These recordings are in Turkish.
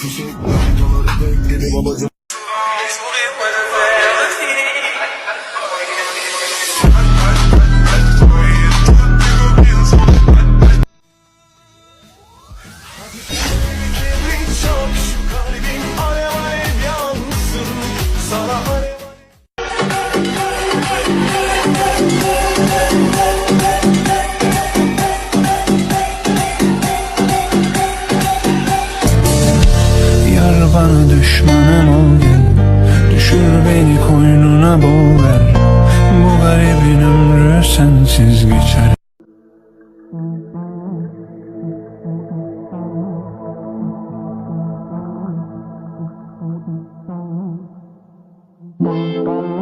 You. Bye.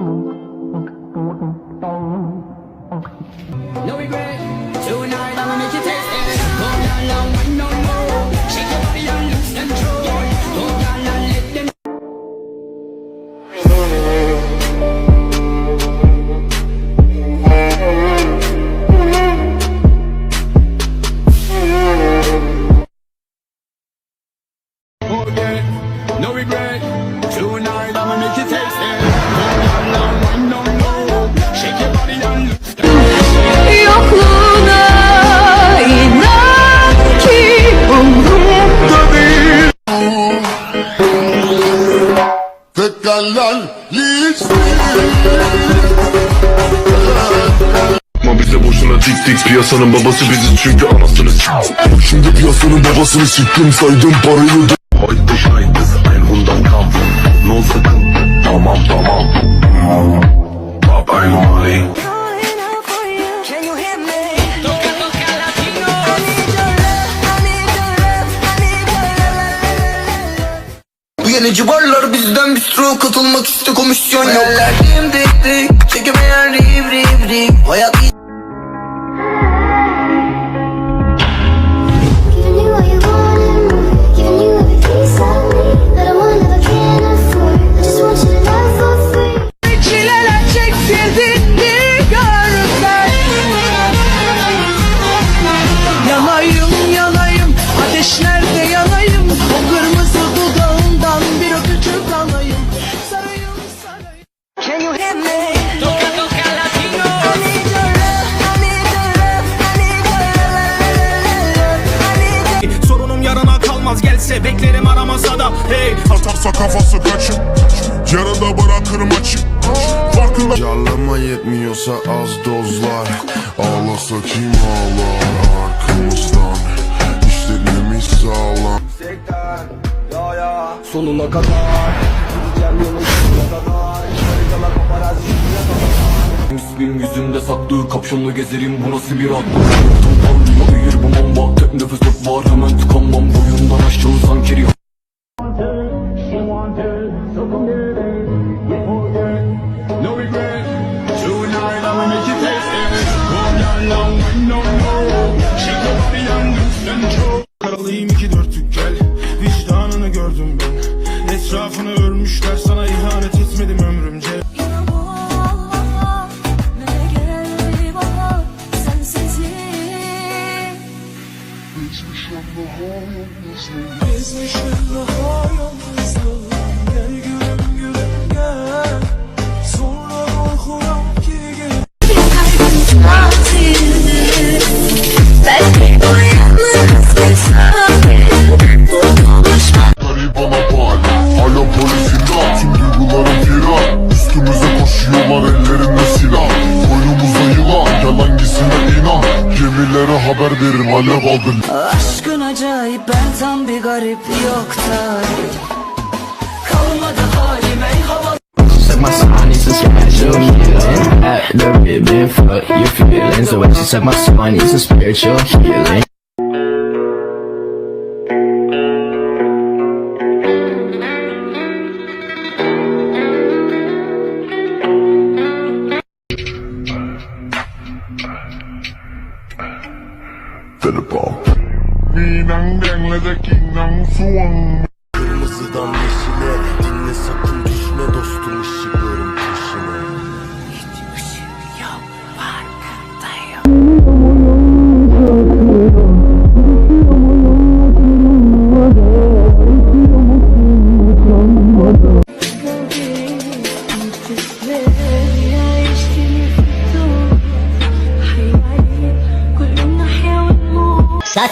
Fake piyasanın babası biziz çünkü anasını Şimdi piyasanın babasını siktim saydım parayı da Heute schneit es 100 Gramm No sakın tamam tamam. Papay Mali yeni civarlar bizden bir sürü katılmak iste komisyon yok. Hayallerdim dik dik çekemeyen riv riv riv Hayat içimde saklı Kapşonla gezerim bu nasıl bir adlı Tumparlıyor bir bu mamba. Tek nefes tut var hemen tıkanmam. Boyundan aşağı sankeri Karalıyım iki dörtlük gel Vicdanını gördüm ben. Etrafını örmüşler sana Gezmişim daha garip ben tam bir garip yok tarif Kalmadı halim ey hava Suck my soul, I need some spiritual healing Act the rhythm, fuck your feelings. The way she suck my soul, I need spiritual healing.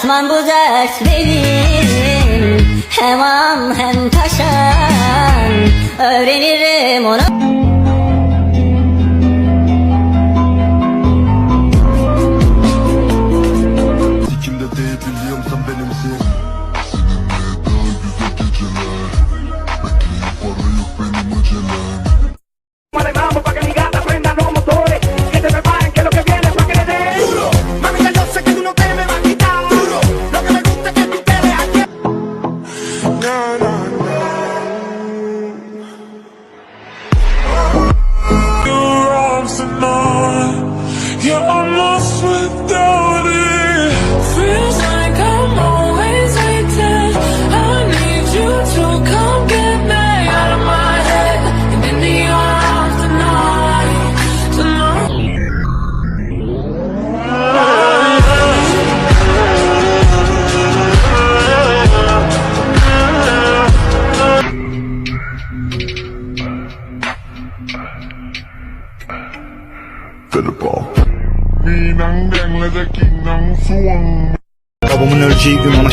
Katman bu dert benim. Hem an hem taşan. Öğrenirim onu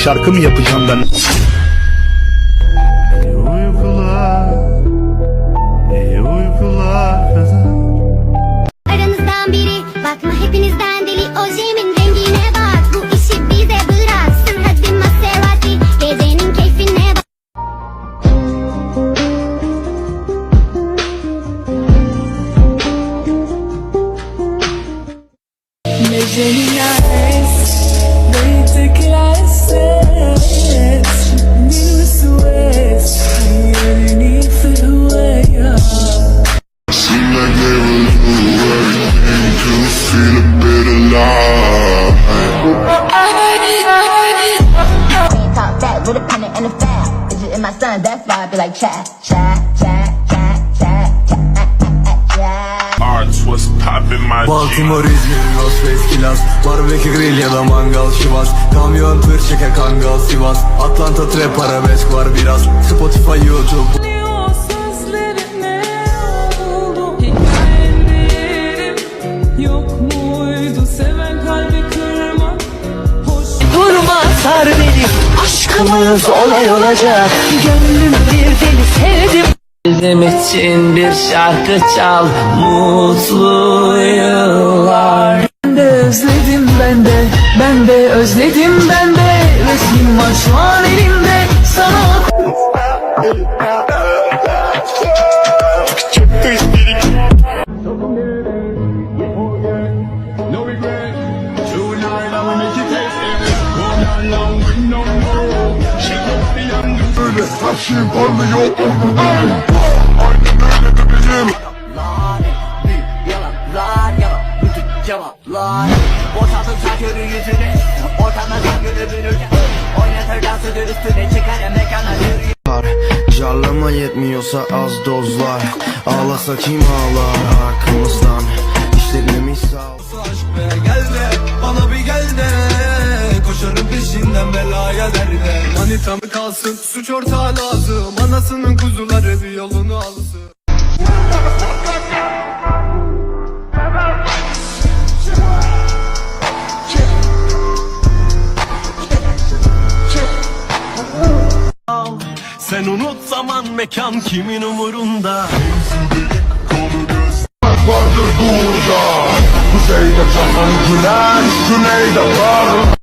şarkı mı yapacağım ben? Feel a bit alive Talk that with a pen and a file. Is it in my son? That's why I be like chat, chat, chat, Baltimore, İzmir, Los Angeles, Kilas Barbekü grill ya da mangal şivas Kamyon, tır, çeker, kangal, Sivas Atlanta, trap, arabesk var biraz Spotify, YouTube sar beni. Aşkımız olay olacak. Gönlüm bir deli sevdim. Bizim için bir şarkı çal. Mutlu yıllar. Ben de özledim ben de Ben de özledim ben de. Resmin var şu an elimde. Sana öyle Saçım parlıyor onundan Aynen öyle bebeğim Lanet bir yalanlar yalan Bütün cevaplar. Ortada saçları yüzüne Ortada saçları bürürken Oynatır dansıdır üstüne çıkar mekana yürüyün Jarlama yetmiyorsa az dozlar. Ağlasa kim ağlar aklımızdan. İşlerimiz sağ Saç be gel de Koşarım peşinden belaya derde Manita mı kalsın suç ortağı lazım. Anasının kuzuları bir yolunu alsın. Sen unut zaman mekan kimin umurunda? Vardır burada. Kuzeyde çakan güneş Güneyde kar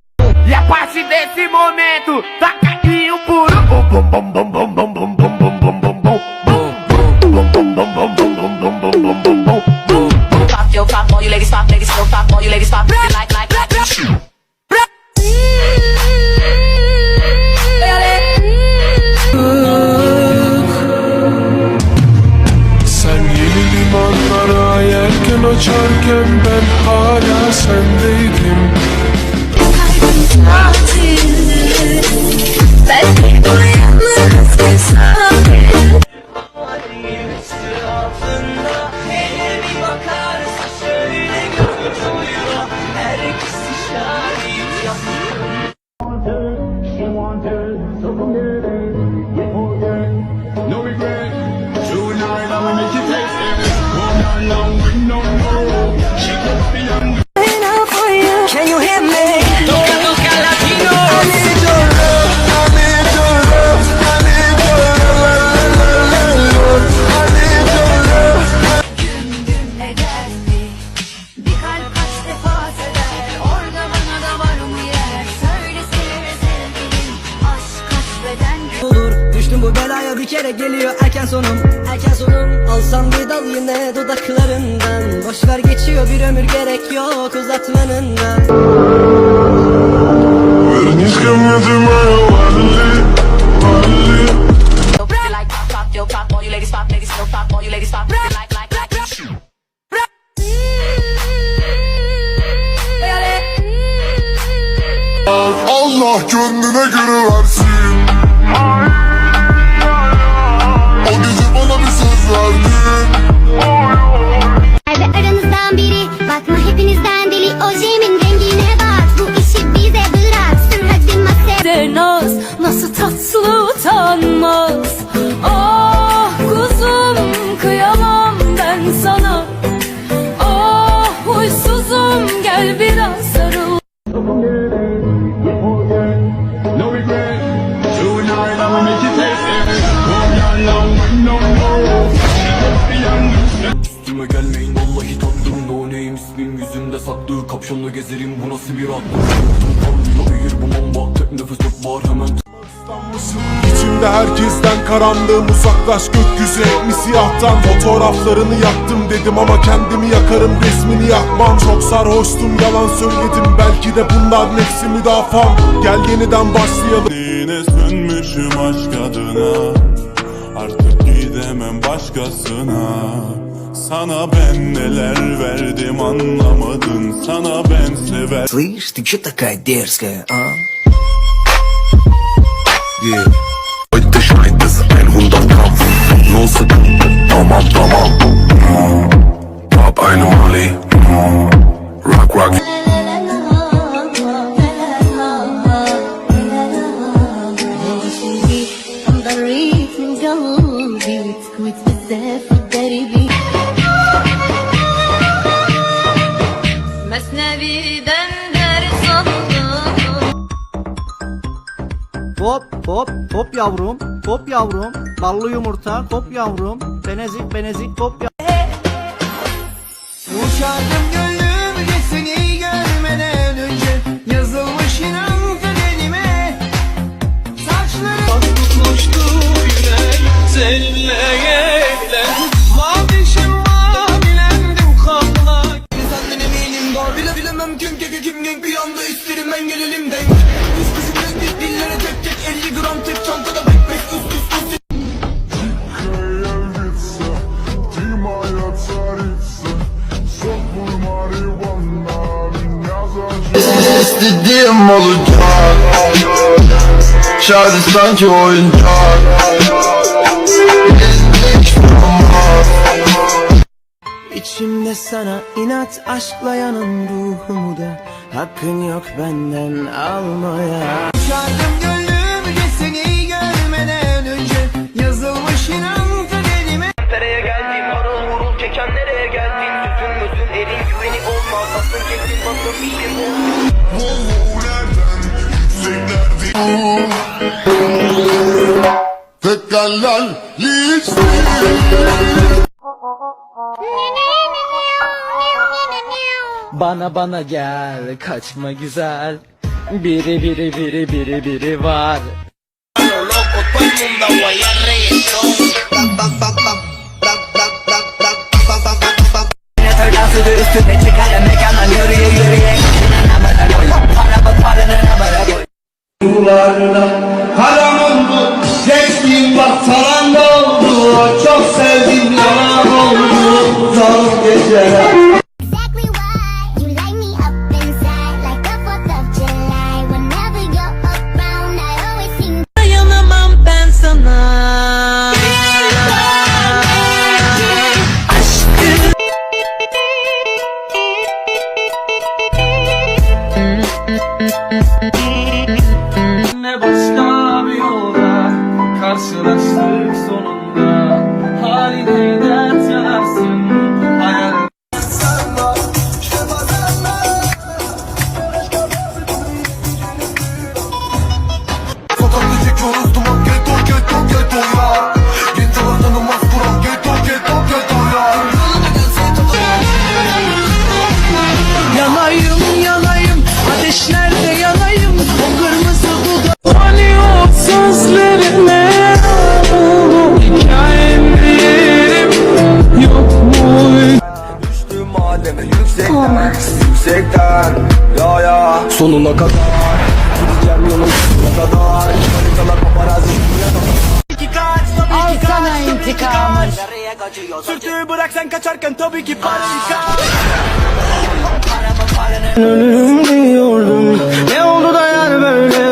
E a partir desse momento, taca aí o puro. Bom bom bom bom bom bom soldiers sonum Erken sonum Alsam bir dal yine dudaklarından Boşver geçiyor bir ömür gerek yok uzatmanından like pop, pop, yo, Kapşonla gezerim bu nasıl bir attı Tanrıyla büyür bu mamba Tek nefes yok var hemen. İçimde herkesten karanlığım uzaklaş gökyüzü hep mi siyahtan. Fotoğraflarını yaktım dedim ama kendimi yakarım resmini yakmam. Çok sarhoştum yalan söyledim belki de bunlar nefsi müdafam Gel yeniden başlayalım. Yine sönmüşüm aşk adına Artık gidemem başkasına Sana ben neler verdim anlamadın Sana ben sever Слышь, ты чё такая дерзкая, а? Heute Hop yavrum benezik benezik hop yavrum Uçardım İstediğim olacak. Şarkı sanki oyuncak. İçimde sana inat aşklayanın ruhumu da. Hakkın yok benden almaya. Uçardım Tekerlerli Bana bana gel kaçma güzel. Biri biri biri biri biri var. Oynatır dansıdır üstüne çıkarım mekana Yürüye yürüye Koy Haram oldu Geçtiğim oldu. Çok sevdim yalan oldu. Zor geceler kadar Gideceğim yolun sonuna kadar Haritalar paparazzi Al sana intikamı Nereye kaçıyorsun Sürtüğü bırak sen kaçarken tabii ki panika Paranın diyordum Ne oldu da yani böyle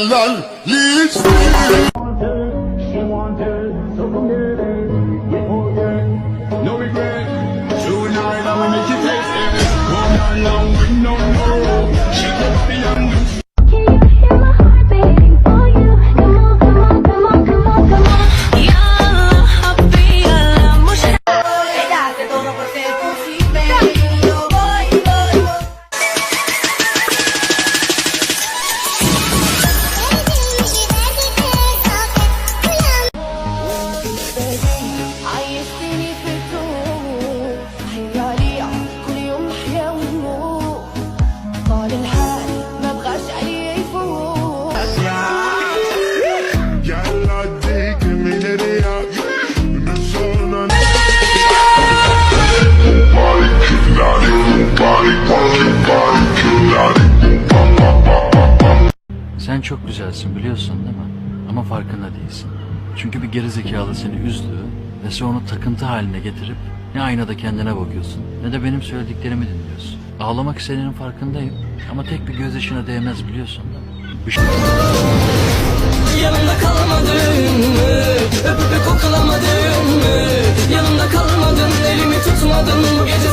Tekerler çok güzelsin biliyorsun değil mi? Ama farkında değilsin. Çünkü bir gerizekalı seni üzdü ve sen onu takıntı haline getirip ne aynada kendine bakıyorsun ne de benim söylediklerimi dinliyorsun. Ağlamak istediğinin farkındayım ama tek bir gözyaşına değmez biliyorsun değil mi? Bir şey... Yanımda kalmadın mı? Öpüp koklamadın mı? Yanımda kalmadın elimi tutmadın bu gece